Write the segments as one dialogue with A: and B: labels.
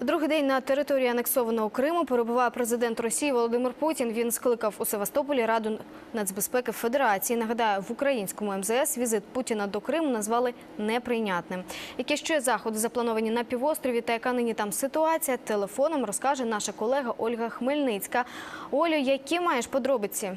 A: Другий день на території анексованого Криму перебуває президент Росії Володимир Путін. Він скликав у Севастополі Раду нацбезпеки Федерації. Нагадаю, в українському МЗС візит Путіна до Криму назвали неприйнятним. Які ще заходи заплановані на півострові та яка нині там ситуація? Телефоном розкаже наша колега Ольга Хмельницька. Олю, які маєш подробиці?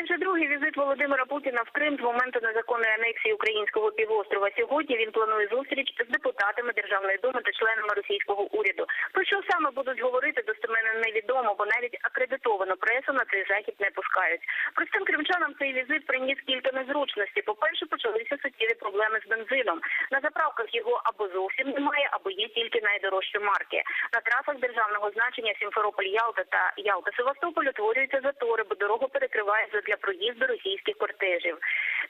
B: Це вже другий візит Володимира Путіна в Крим з моменту незаконної анексії українського півострова. Сьогодні він планує зустріч з депутатами Державної думи та членами російського уряду. Про що саме будуть говорити, достеменно невідомо, бо навіть акредитовану пресу на цей захід не пускають. Простим кримчанам цей візит приніс кілька незручностей. По-перше, почалися суттєві проблеми з бензином. На заправках його або зовсім немає, тільки найдорожчі марки. На трасах державного значення Сімферополь-Ялта та Ялта-Севастополь утворюються затори, бо дорогу перекриває для проїзду російських кортежів.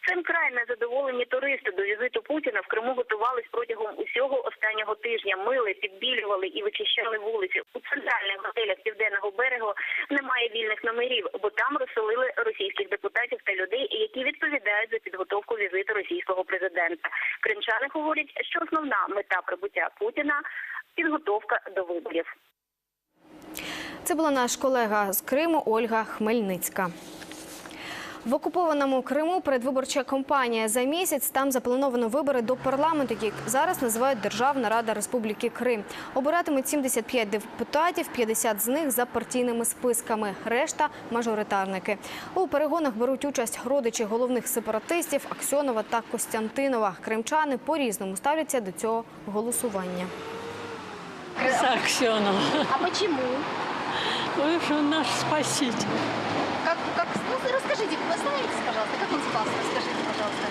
B: Цим край незадоволені туристи до візиту Путіна в Криму готувались протягом усього останнього тижня. Мили, підбілювали і вичищали вулиці. У центральних готелях південного берегу немає вільних номерів, бо там розселили російських депутатів та людей, які відповідають за підготовку візиту російського президента. Кримчани говорять, що основна мета прибуття Путіна підготовка до виборів.
A: Це була наш колега з Криму Ольга Хмельницька. В окупованому Криму передвиборча кампанія за місяць. Там заплановано вибори до парламенту, які зараз називають Державна Рада Республіки Крим. Обиратимуть 75 депутатів, 50 з них за партійними списками. Решта мажоритарники. У перегонах беруть участь родичі головних сепаратистів Аксьонова та Костянтинова. Кримчани по-різному ставляться до цього голосування.
C: Саксенова.
D: А почему?
C: Вы же наш спаситель.
D: Расскажите, вы знаете, пожалуйста, как он спас? Расскажите, пожалуйста.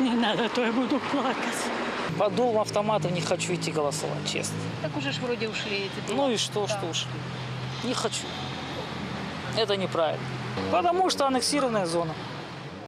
C: Не надо, то я буду плакать.
E: По дому автомата не хочу идти голосовать, честно.
D: Так уже ж вроде ушли эти
E: Ну и что, что ушли? Не хочу. Это неправильно. Потому что аннексированная зона.